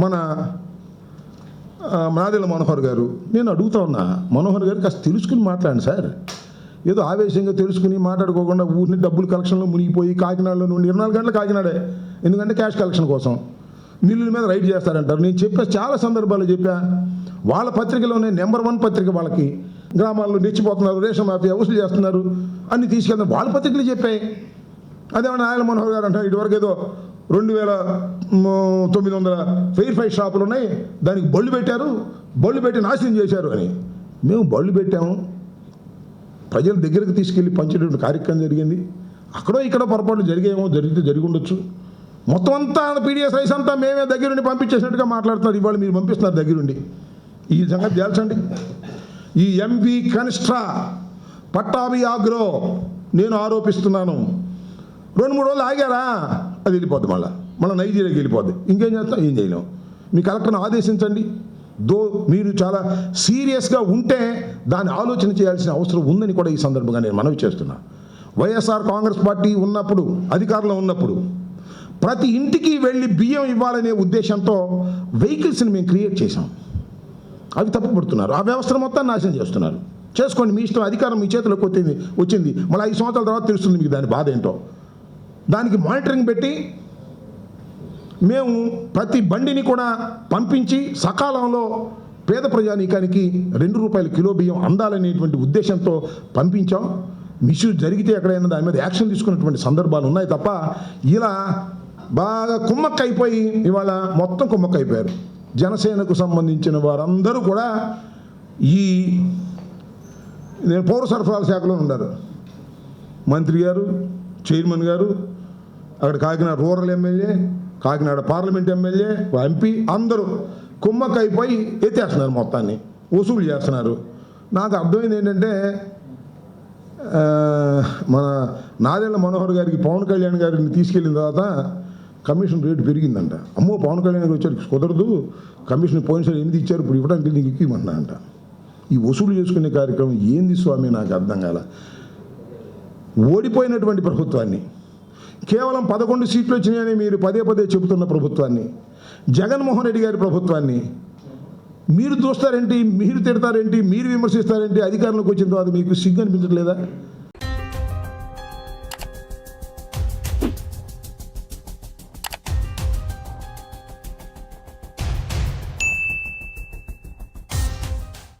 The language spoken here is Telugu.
మన ఆ, మనోహర్ గారు నేను అడుగుతా ఉన్నా మనోహర్ గారు కాస్త తెలుసుకుని మాట్లాడండి సార్. ఏదో ఆవేశంగా తెలుసుకుని మాట్లాడుకోకుండా ఊరిని డబ్బులు కలెక్షన్లో మునిగిపోయి కాకినాడలో నుండి ఇరవై నాలుగు గంటలు కాకినాడే ఎందుకంటే క్యాష్ కలెక్షన్ కోసం. మిల్లుల మీద రైడ్ చేస్తారంటారు. నేను చెప్పా చాలా సందర్భాలు చెప్పా వాళ్ళ పత్రికలోనే నెంబర్ వన్ పత్రిక వాళ్ళకి గ్రామాల్లో నిచ్చిపోతున్నారు రేషన్ మాఫియా వసూలు చేస్తున్నారు అన్ని తీసుకెళ్తాం వాళ్ళ పత్రికలు చెప్పాయి. అదేమన్నా ఆయన మనోహర్ గారు అంటారు ఇటువరకు ఏదో రెండు వేల తొమ్మిది వందల ఫెయిర్ ఫైవ్ షాపులు ఉన్నాయి. దానికి బళ్ళు పెట్టారు. బళ్ళు పెట్టి నాశనం చేశారు అని. మేము బళ్ళు పెట్టాము. ప్రజల దగ్గరికి తీసుకెళ్ళి పంచేటువంటి కార్యక్రమం జరిగింది. అక్కడో ఇక్కడో పొరపాట్లు జరిగేమో జరిగితే జరిగి ఉండొచ్చు మొత్తం అంతా పీడిఎస్ రైస్ అంతా మేమే దగ్గరుండి పంపించేసినట్టుగా మాట్లాడుతున్నారు. ఇవాళ మీరు పంపిస్తున్నారు దగ్గరుండి. ఈ సంగతి తేల్చండి. ఈ ఎంవి కనిష్ట్రా పట్టాభి ఆగ్రో నేను ఆరోపిస్తున్నాను. రెండు మూడు రోజులు ఆగారా? అది వెళ్ళిపోద్ది మళ్ళీ. మళ్ళీ నైజీరియాకి వెళ్ళిపోద్ది. ఇంకేం చేస్తాం? ఏం చేయలేం. మీ కలెక్టర్ని ఆదేశించండి. దో మీరు చాలా సీరియస్గా ఉంటే దాన్ని ఆలోచన చేయాల్సిన అవసరం ఉందని కూడా ఈ సందర్భంగా నేను మనవి చేస్తున్నా. వైఎస్ఆర్ కాంగ్రెస్ పార్టీ ఉన్నప్పుడు అధికారంలో ఉన్నప్పుడు ప్రతి ఇంటికి వెళ్ళి బియ్యం ఇవ్వాలనే ఉద్దేశంతో వెహికల్స్ని మేము క్రియేట్ చేశాం. అవి తప్పుపడుతున్నారు. ఆ వ్యవస్థను మొత్తం నాశనం చేస్తున్నారు. చేసుకోండి మీ ఇష్టం అధికారం మీ చేతిలోకి వచ్చింది వచ్చింది. మళ్ళీ ఐదు సంవత్సరాల తర్వాత తెలుస్తుంది మీకు దాని బాధ ఏంటో. దానికి మానిటరింగ్ పెట్టి మేము ప్రతి బండిని కూడా పంపించి సకాలంలో పేద ప్రజానీకానికి రెండు రూపాయల కిలో బియ్యం అందాలనేటువంటి ఉద్దేశంతో పంపించాం. మిస్యూజ్ జరిగితే ఎక్కడైనా దాని మీద యాక్షన్ తీసుకున్నటువంటి సందర్భాలు ఉన్నాయి తప్ప ఇలా బాగా కుమ్మక్కైపోయి ఇవాళ మొత్తం కుమ్మక్కైపోయారు. జనసేనకు సంబంధించిన వారందరూ కూడా ఈ నేను పౌర సరఫరాల శాఖలో ఉన్నారు. మంత్రి గారు చైర్మన్ గారు అక్కడ Kakinada rural MLA Kakinada parliament MLA MP అందరూ కుమ్మక్కైపోయి ఎత్తేస్తున్నారు మొత్తాన్ని. వసూలు చేస్తున్నారు. నాకు అర్థమైంది ఏంటంటే మన నాదేళ్ళ మనోహర్ గారికి పవన్ కళ్యాణ్ గారిని తీసుకెళ్ళిన తర్వాత కమిషన్ రేటు పెరిగిందంట. అమ్మో పవన్ కళ్యాణ్ గారు వచ్చారు కుదరదు. కమిషన్ పోయినసారి ఎనిమిది ఇచ్చారు ఇప్పుడు ఇవ్వడానికి నీకు ఎక్కువ అంట. ఈ వసూలు చేసుకునే కార్యక్రమం ఏంది స్వామి నాకు అర్థం కాల. ఓడిపోయినటువంటి ప్రభుత్వాన్ని కేవలం పదకొండు సీట్లు వచ్చినాయని మీరు పదే పదే చెబుతున్న ప్రభుత్వాన్ని. జగన్మోహన్ రెడ్డి గారి ప్రభుత్వాన్ని. మీరు చూస్తారేంటి? మీరు తిడతారేంటి? మీరు విమర్శిస్తారేంటి? అధికారంలోకి వచ్చిన తర్వాత మీకు సిగ్గు అనిపించట్లేదా?